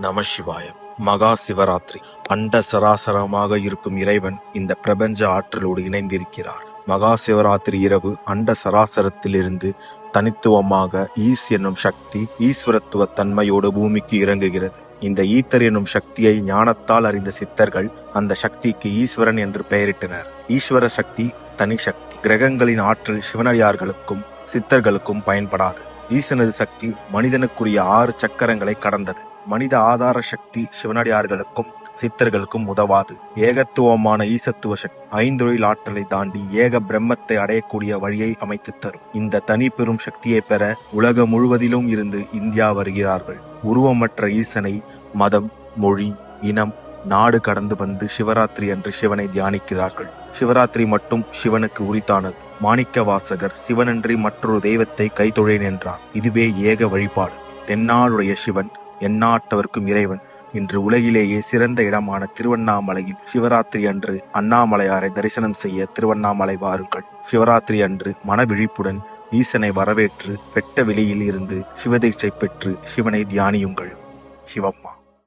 நம சிவாயம் மகா சிவராத்திரி. அண்ட சராசரமாக இருக்கும் இறைவன் இந்த பிரபஞ்ச ஆற்றலோடு இணைந்திருக்கிறார். மகா சிவராத்திரி இரவு அண்ட சராசரத்திலிருந்து தனித்துவமாக ஈஸ் என்னும் சக்தி ஈஸ்வரத்துவ தன்மையோடு பூமிக்கு இறங்குகிறது. இந்த ஈத்தர் என்னும் சக்தியை ஞானத்தால் அறிந்த சித்தர்கள் அந்த சக்திக்கு ஈஸ்வரன் என்று பெயரிட்டனர். ஈஸ்வர சக்தி தனி சக்தி. கிரகங்களின் ஆற்றல் சிவனடியார்களுக்கும் சித்தர்களுக்கும் பயன்படாது. ஈசனது சக்தி மனிதனுக்குரிய ஆறு சக்கரங்களை கடந்தது. மனித ஆதார சக்தி சிவனடியார்களுக்கும் சித்தர்களுக்கும் உதவாது. ஏகத்துவமான ஈசத்துவ சக்தி ஐந்தொழில் ஆற்றலை தாண்டி ஏக பிரம்மத்தை அடையக்கூடிய வழியை அமைத்து தரும். இந்த தனி பெரும் சக்தியை பெற உலகம் முழுவதிலும் இருந்து இந்தியா வருகிறார்கள். உருவமற்ற ஈசனை மதம் மொழி இனம் நாடு கடந்து வந்து சிவராத்திரி அன்று சிவனை தியானிக்கிறார்கள். சிவராத்திரி மட்டும் சிவனுக்கு உரித்தானது. மாணிக்க வாசகர் சிவனன்றி மற்றொரு தெய்வத்தை கைத்தொழேன் என்றார் இதுவே ஏக வழிபாடு. தென்னாளுடைய சிவன் எண்ணாட்டவர்க்கும் இறைவன். இன்று உலகிலேயே சிறந்த இடமான திருவண்ணாமலையில் சிவராத்திரி அன்று அண்ணாமலையாரை தரிசனம் செய்ய திருவண்ணாமலை வாருங்கள். சிவராத்திரி அன்று மனவிழிப்புடன் ஈசனை வரவேற்று வெட்ட வெளியில் இருந்து சிவதீட்சை பெற்று சிவனை தியானியுங்கள். சிவம்மா.